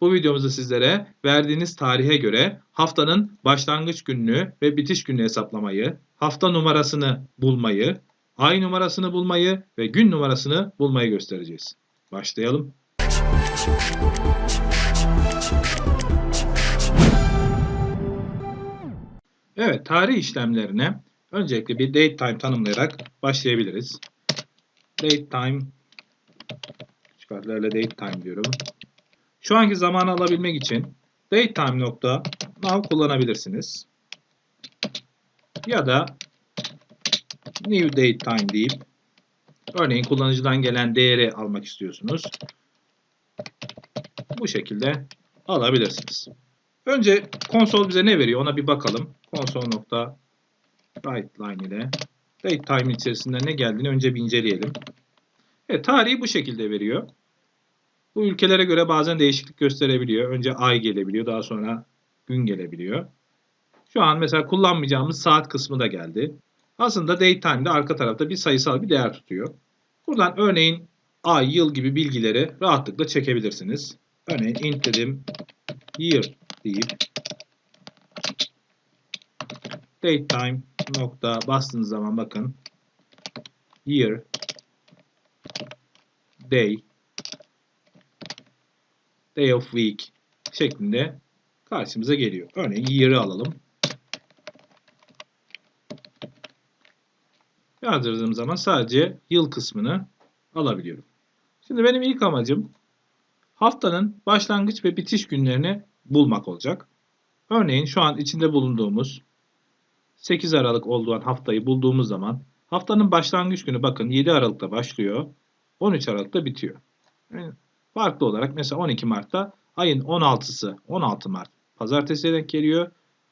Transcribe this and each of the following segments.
Bu videomuzda sizlere verdiğiniz tarihe göre haftanın başlangıç gününü ve bitiş gününü hesaplamayı, hafta numarasını bulmayı, ay numarasını bulmayı ve gün numarasını bulmayı göstereceğiz. Başlayalım. Evet, tarih işlemlerine öncelikle bir date time tanımlayarak başlayabiliriz. Date time çıkartlarla date time diyorum. Şu anki zamanı alabilmek için datetime now kullanabilirsiniz. Ya da new datetime deyip örneğin kullanıcıdan gelen değeri almak istiyorsunuz. Bu şekilde alabilirsiniz. Önce konsol bize ne veriyor ona bir bakalım. Konsol nokta ile datetime içerisinde ne geldiğini önce bir inceleyelim. Evet, tarihi bu şekilde veriyor. Bu ülkelere göre bazen değişiklik gösterebiliyor. Önce ay gelebiliyor, daha sonra gün gelebiliyor. Şu an mesela kullanmayacağımız saat kısmı da geldi. Aslında datetime'de arka tarafta bir sayısal bir değer tutuyor. Buradan örneğin ay, yıl gibi bilgileri rahatlıkla çekebilirsiniz. Örneğin int dedim year deyip datetime nokta bastığınız zaman bakın year day day of week şeklinde karşımıza geliyor. Örneğin year'ı alalım. Yazdırdığım zaman sadece yıl kısmını alabiliyorum. Şimdi benim ilk amacım haftanın başlangıç ve bitiş günlerini bulmak olacak. Örneğin şu an içinde bulunduğumuz 8 Aralık olduğu haftayı bulduğumuz zaman haftanın başlangıç günü bakın 7 Aralık'ta başlıyor. 13 Aralık'ta bitiyor. Yani farklı olarak mesela 12 Mart'ta ayın 16'sı 16 Mart pazartesiye denk geliyor.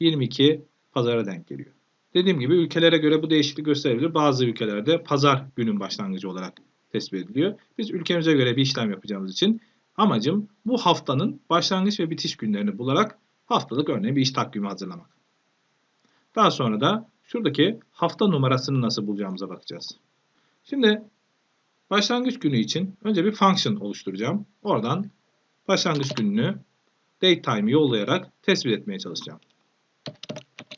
22 pazara denk geliyor. Dediğim gibi ülkelere göre bu değişiklik gösterebilir. Bazı ülkelerde pazar günün başlangıcı olarak tespit ediliyor. Biz ülkemize göre bir işlem yapacağımız için amacım bu haftanın başlangıç ve bitiş günlerini bularak haftalık örneğin bir iş takvimi hazırlamak. Daha sonra da şuradaki hafta numarasını nasıl bulacağımıza bakacağız. Şimdi başlangıç günü için önce bir function oluşturacağım. Oradan başlangıç gününü datetime'ı yollayarak tespit etmeye çalışacağım.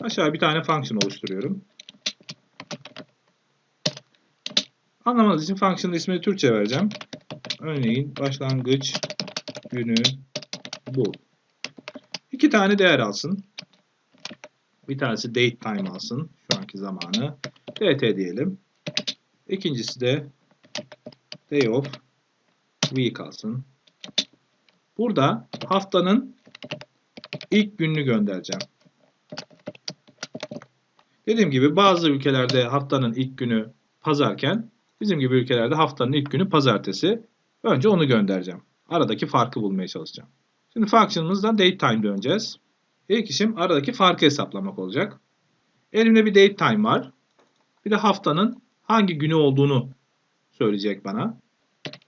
Aşağı bir tane function oluşturuyorum. Anlamanız için function'ın ismini Türkçe vereceğim. Örneğin başlangıç günü bul. İki tane değer alsın. Bir tanesi date time alsın. Şu anki zamanı. dt diyelim. İkincisi de day of week alsın. Burada haftanın ilk gününü göndereceğim. Dediğim gibi bazı ülkelerde haftanın ilk günü pazarken bizim gibi ülkelerde haftanın ilk günü pazartesi. Önce onu göndereceğim. Aradaki farkı bulmaya çalışacağım. Şimdi function'ımızdan datetime döneceğiz. İlk işim aradaki farkı hesaplamak olacak. Elimde bir datetime var. Bir de haftanın hangi günü olduğunu söyleyecek bana.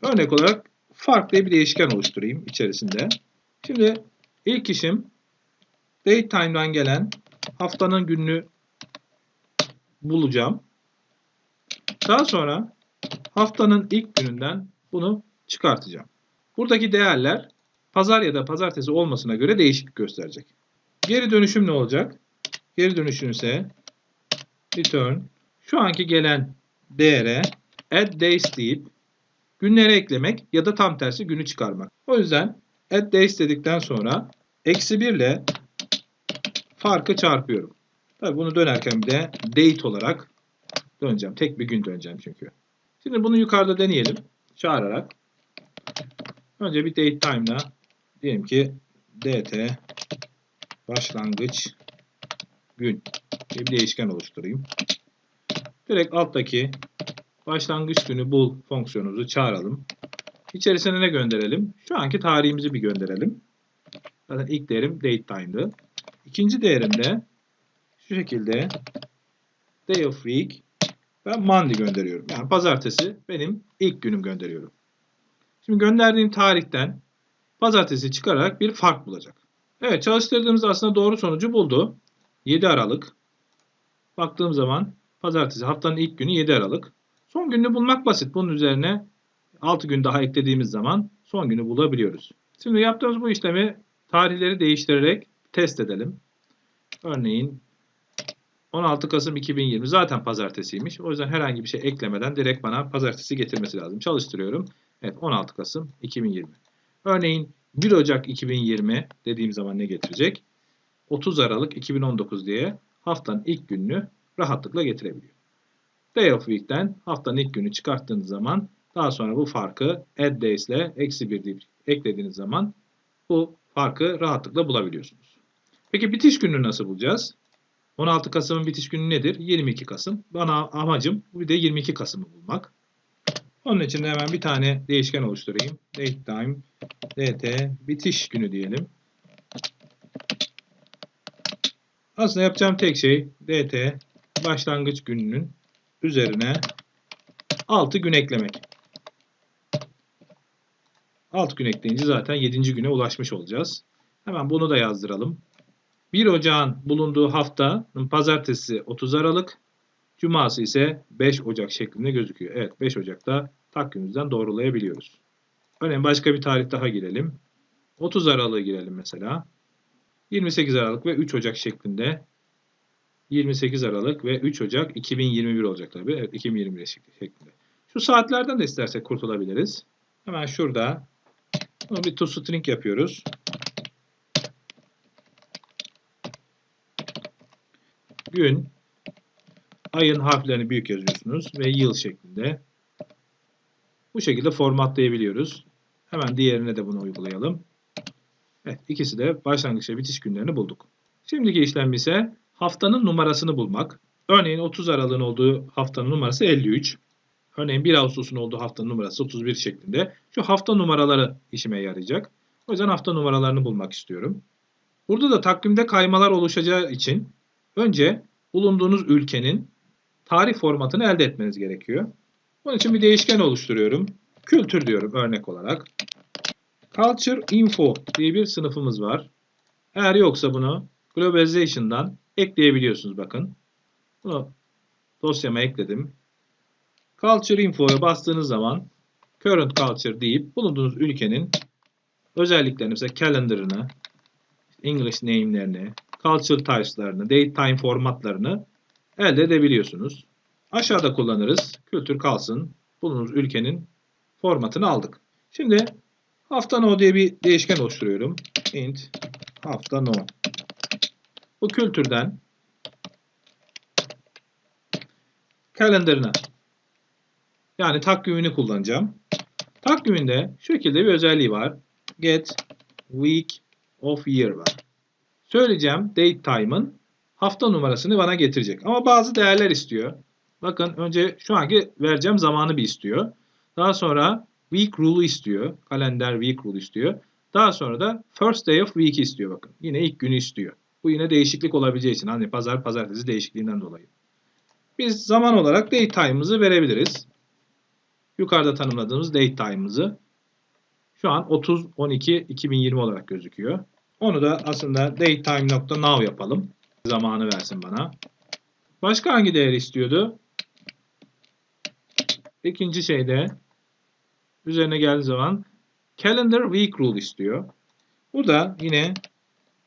Örnek olarak fark diye bir değişken oluşturayım içerisinde. Şimdi ilk işim datetime'dan gelen haftanın gününü bulacağım. Daha sonra haftanın ilk gününden bunu çıkartacağım. Buradaki değerler pazar ya da pazartesi olmasına göre değişiklik gösterecek. Geri dönüşüm ne olacak? Geri dönüşüm ise return şu anki gelen değere add days deyip günlere eklemek ya da tam tersi günü çıkarmak. O yüzden add days dedikten sonra eksi 1 ile farkı çarpıyorum. Tabii bunu dönerken bir de date olarak döneceğim. Tek bir gün döneceğim çünkü. Şimdi bunu yukarıda deneyelim. Çağırarak. Önce bir date time'la diyelim ki dt başlangıç gün diye bir değişken oluşturayım. Direkt alttaki başlangıç günü bul fonksiyonumuzu çağıralım. İçerisine ne gönderelim? Şu anki tarihimizi bir gönderelim. Zaten ilk değerim date time'dı. İkinci değerim de şu şekilde day of week ve Monday gönderiyorum. Yani pazartesi benim ilk günüm gönderiyorum. Şimdi gönderdiğim tarihten pazartesi çıkararak bir fark bulacak. Evet çalıştırdığımız aslında doğru sonucu buldu. 7 Aralık. Baktığım zaman pazartesi haftanın ilk günü 7 Aralık. Son gününü bulmak basit. Bunun üzerine 6 gün daha eklediğimiz zaman son günü bulabiliyoruz. Şimdi yaptığımız bu işlemi tarihleri değiştirerek test edelim. Örneğin 16 Kasım 2020 zaten pazartesiymiş. O yüzden herhangi bir şey eklemeden direkt bana pazartesi getirmesi lazım. Çalıştırıyorum. Evet 16 Kasım 2020. Örneğin 1 Ocak 2020 dediğim zaman ne getirecek? 30 Aralık 2019 diye haftanın ilk gününü rahatlıkla getirebiliyor. Day of Week'ten haftanın ilk günü çıkarttığınız zaman daha sonra bu farkı add days ile eksi 1 deyip eklediğiniz zaman bu farkı rahatlıkla bulabiliyorsunuz. Peki bitiş gününü nasıl bulacağız? 16 Kasım'ın bitiş günü nedir? 22 Kasım. Bana amacım bir de 22 Kasım'ı bulmak. Onun için de hemen bir tane değişken oluşturayım. Date time dt bitiş günü diyelim. Aslında yapacağım tek şey dt başlangıç gününün üzerine 6 gün eklemek. 6 gün ekleyince zaten 7. güne ulaşmış olacağız. Hemen bunu da yazdıralım. 1 Ocağın bulunduğu haftanın pazartesi 30 Aralık, cuması ise 5 Ocak şeklinde gözüküyor. Evet 5 Ocak'ta takvimimizden doğrulayabiliyoruz. Örneğin başka bir tarih daha girelim. 30 Aralık'a girelim mesela. 28 Aralık ve 3 Ocak şeklinde 28 Aralık ve 3 Ocak 2021 olacak tabii. Evet 2021 şeklinde. Şu saatlerden de istersek kurtulabiliriz. Hemen şurada bir toString yapıyoruz. Gün, ayın harflerini büyük yazıyorsunuz ve yıl şeklinde. Bu şekilde formatlayabiliyoruz. Hemen diğerine de bunu uygulayalım. Evet, ikisi de başlangıç ve bitiş günlerini bulduk. Şimdiki işlem ise haftanın numarasını bulmak. Örneğin 30 Aralık'ın olduğu haftanın numarası 53. Örneğin 1 Ağustos'un olduğu haftanın numarası 31 şeklinde. Şu hafta numaraları işime yarayacak. O yüzden hafta numaralarını bulmak istiyorum. Burada da takvimde kaymalar oluşacağı için önce bulunduğunuz ülkenin tarih formatını elde etmeniz gerekiyor. Bunun için bir değişken oluşturuyorum. Kültür diyorum örnek olarak. Culture Info diye bir sınıfımız var. Eğer yoksa bunu Globalization'dan ekleyebiliyorsunuz bakın. Bunu dosyama ekledim. Culture Info'ya bastığınız zaman Current Culture deyip bulunduğunuz ülkenin özelliklerini mesela calendar'ını, English name'lerini, culture types'larını, date time formatlarını elde edebiliyorsunuz. Aşağıda kullanırız. Kültür kalsın. Bulunduğunuz ülkenin formatını aldık. Şimdi hafta no diye bir değişken oluşturuyorum. int hafta no. Bu kültürden kalendarına yani takvimini kullanacağım. Takviminde şu şekilde bir özelliği var. Get week of year var. Söyleyeceğim date time'ın hafta numarasını bana getirecek. Ama bazı değerler istiyor. Bakın önce şu anki vereceğim zamanı bir istiyor. Daha sonra week rule istiyor. Kalender week rule istiyor. Daha sonra da first day of week istiyor bakın. Yine ilk günü istiyor. Bu yine değişiklik olabileceği için hani pazar pazartesi değişikliğinden dolayı. Biz zaman olarak date time'ımızı verebiliriz. Yukarıda tanımladığımız date time'ımızı şu an 30-12-2020 olarak gözüküyor. Onu da aslında datetime.now yapalım. Zamanı versin bana. Başka hangi değer istiyordu? İkinci şeyde üzerine geldiği zaman calendar week rule istiyor. Burada yine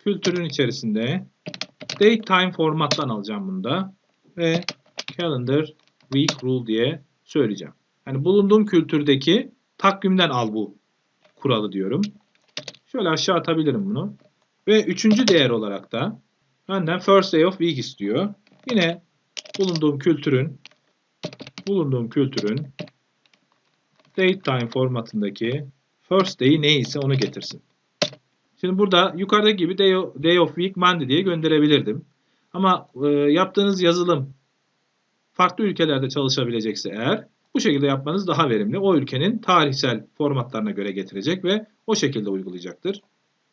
kültürün içerisinde date time formattan alacağım bunu da ve calendar week rule diye söyleyeceğim. Yani bulunduğum kültürdeki takvimden al bu kuralı diyorum. Şöyle aşağı atabilirim bunu. Ve üçüncü değer olarak da benden first day of week istiyor. Yine bulunduğum kültürün bulunduğum kültürün date time formatındaki first day neyse onu getirsin. Şimdi burada yukarıdaki gibi day of, day of week Monday diye gönderebilirdim. Ama e, yaptığınız yazılım farklı ülkelerde çalışabilecekse eğer bu şekilde yapmanız daha verimli. O ülkenin tarihsel formatlarına göre getirecek ve o şekilde uygulayacaktır.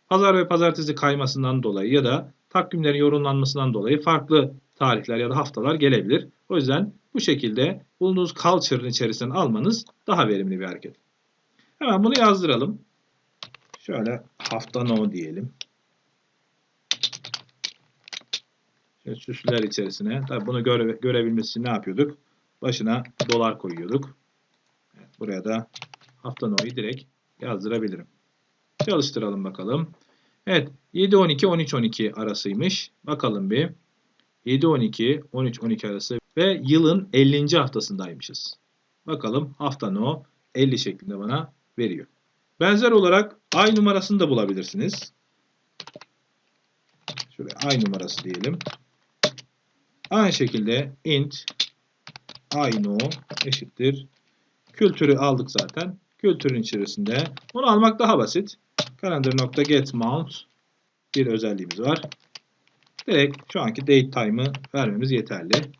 Pazar ve pazartesi kaymasından dolayı ya da takvimlerin yorumlanmasından dolayı farklı tarihler ya da haftalar gelebilir. O yüzden bu şekilde bulunduğunuz culture'ın içerisinden almanız daha verimli bir hareket. Hemen bunu yazdıralım. Şöyle hafta no diyelim. Şöyle süsler içerisine. Tabii bunu göre, görebilmesi için ne yapıyorduk? Başına dolar koyuyorduk. Evet, buraya da hafta no'yu direkt yazdırabilirim. Çalıştıralım bakalım. Evet 7 12 13 12 arasıymış. Bakalım bir. 7 12 13 12 arası ve yılın 50. haftasındaymışız. Bakalım hafta no 50 şeklinde bana veriyor. Benzer olarak ay numarasını da bulabilirsiniz. Şöyle ay numarası diyelim. Aynı şekilde int ay no eşittir. Kültürü aldık zaten. Kültürün içerisinde. Bunu almak daha basit. Calendar.get mount bir özelliğimiz var. Direkt şu anki date time'ı vermemiz yeterli.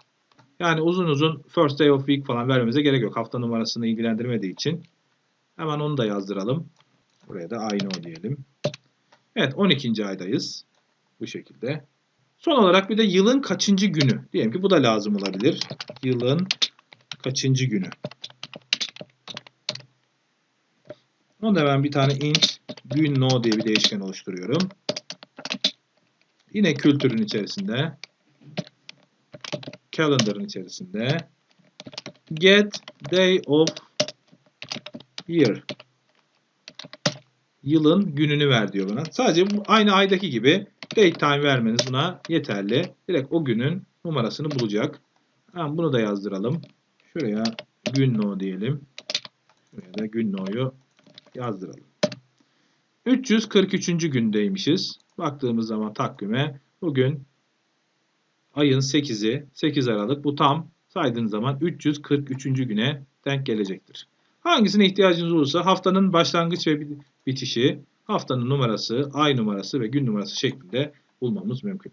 Yani uzun uzun first day of week falan vermemize gerek yok. Hafta numarasını ilgilendirmediği için. Hemen onu da yazdıralım. Buraya da I know diyelim. Evet 12. aydayız. Bu şekilde. Son olarak bir de yılın kaçıncı günü. Diyelim ki bu da lazım olabilir. Yılın kaçıncı günü. Onda ben bir tane int gün no diye bir değişken oluşturuyorum. Yine kültürün içerisinde calendar'ın içerisinde get day of year yılın gününü ver diyor bana. Sadece bu aynı aydaki gibi date vermeniz buna yeterli. Direkt o günün numarasını bulacak. Hemen bunu da yazdıralım. Şuraya gün no diyelim. Şuraya da gün no'yu yazdıralım. 343. gündeymişiz. Baktığımız zaman takvime bugün ayın 8'i 8 Aralık bu tam saydığınız zaman 343. güne denk gelecektir. Hangisine ihtiyacınız olursa haftanın başlangıç ve bitişi, haftanın numarası, ay numarası ve gün numarası şeklinde bulmamız mümkün.